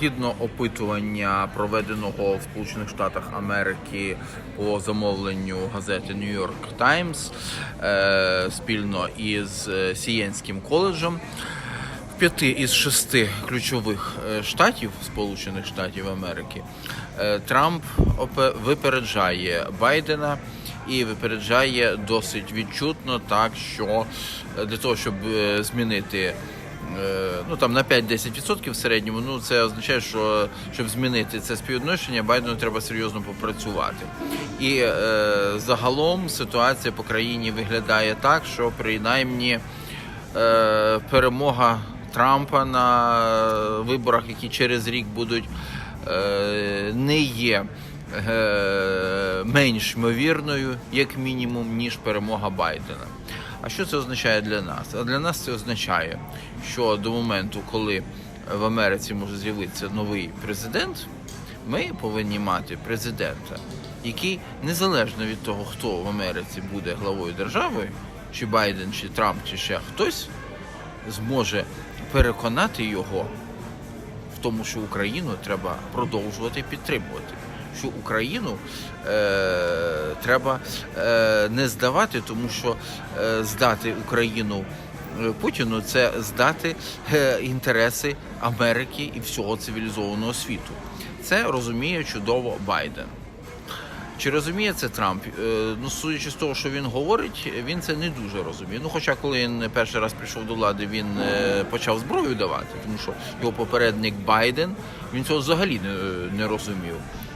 Згідно опитування, проведеного в Сполучених Штатах Америки по замовленню газети New York Times е, спільно із е, Сієнським коледжем, п'яти із шести ключових е, штатів Сполучених Штатів Америки Трамп випереджає Байдена і випереджає досить відчутно, так що для того, щоб змінити ну там на 5-10% в середньому, ну це означає, що щоб змінити це співвідношення, Байдену треба серйозно попрацювати. І е, загалом ситуація по країні виглядає так, що принаймні е, перемога Трампа на виборах, які через рік будуть, е, не є е, менш ймовірною, як мінімум, ніж перемога Байдена. А що це означає для нас? А для нас це означає, що до моменту, коли в Америці може з'явитися новий президент, ми повинні мати президента, який незалежно від того, хто в Америці буде главою держави, чи Байден, чи Трамп, чи ще хтось, зможе переконати його в тому, що Україну треба продовжувати підтримувати. Що Україну е, треба е, не здавати, тому що е, здати Україну е, Путіну це здати е, інтереси Америки і всього цивілізованого світу. Це розуміє чудово Байден. Чи розуміє це Трамп? Е, Ну, судячи з того, що він говорить, він це не дуже розуміє. Ну, хоча, коли він перший раз прийшов до влади, він почав зброю давати, тому що його попередник Байден він цього взагалі не розумів.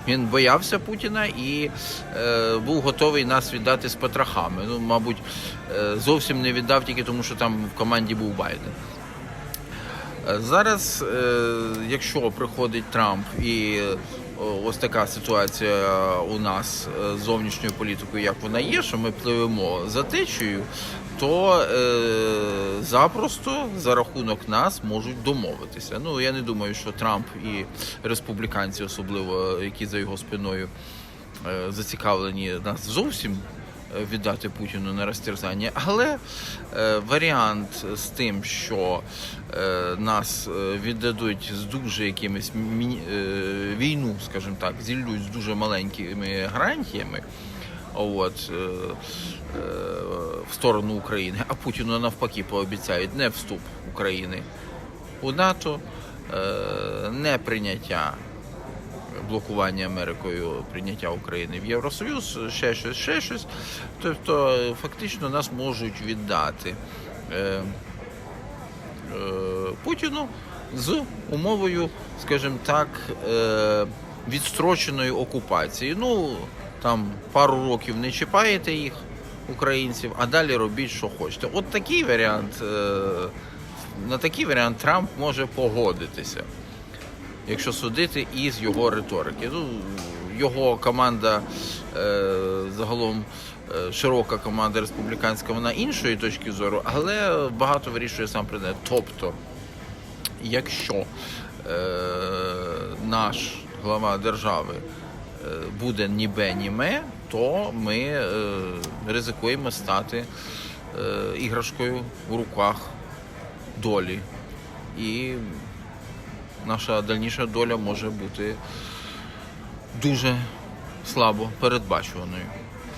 Він боявся Путіна і е, був готовий нас віддати з потрохами. Ну, мабуть, е, зовсім не віддав тільки тому, що там в команді був Байден. Е, Зараз, е, якщо приходить Трамп і е, ось така ситуація у нас з зовнішньою політикою, як вона є, що ми пливемо за течією, то е, запросто за рахунок нас можуть домовитися. Ну я не думаю, що Трамп і республіканці, особливо які за його спиною е, зацікавлені нас зовсім е, віддати Путіну на розтерзання. Але е, варіант з тим, що е, нас е, віддадуть з дуже якимись міні- е, війну, скажімо так, зіллють з дуже маленькими гарантіями. От, е, е, в сторону України, а Путіну навпаки пообіцяють не вступ України у НАТО, е, не прийняття блокування Америкою прийняття України в Євросоюз, ще щось, ще щось. Тобто, фактично нас можуть віддати Путіну з умовою, скажімо так, відстроченої окупації. Ну, там пару років не чіпаєте їх, українців, а далі робіть, що хочете. От такий варіант, е, на такий варіант Трамп може погодитися якщо судити із його риторики. Ну, його команда е, загалом е, широка команда республіканська, вона іншої точки зору, але багато вирішує сам президент. Тобто, якщо наш глава держави буде ні бе, ні ме, то ми е, ризикуємо стати е, іграшкою в руках долі. І наша дальніша доля може бути дуже слабо передбачуваною.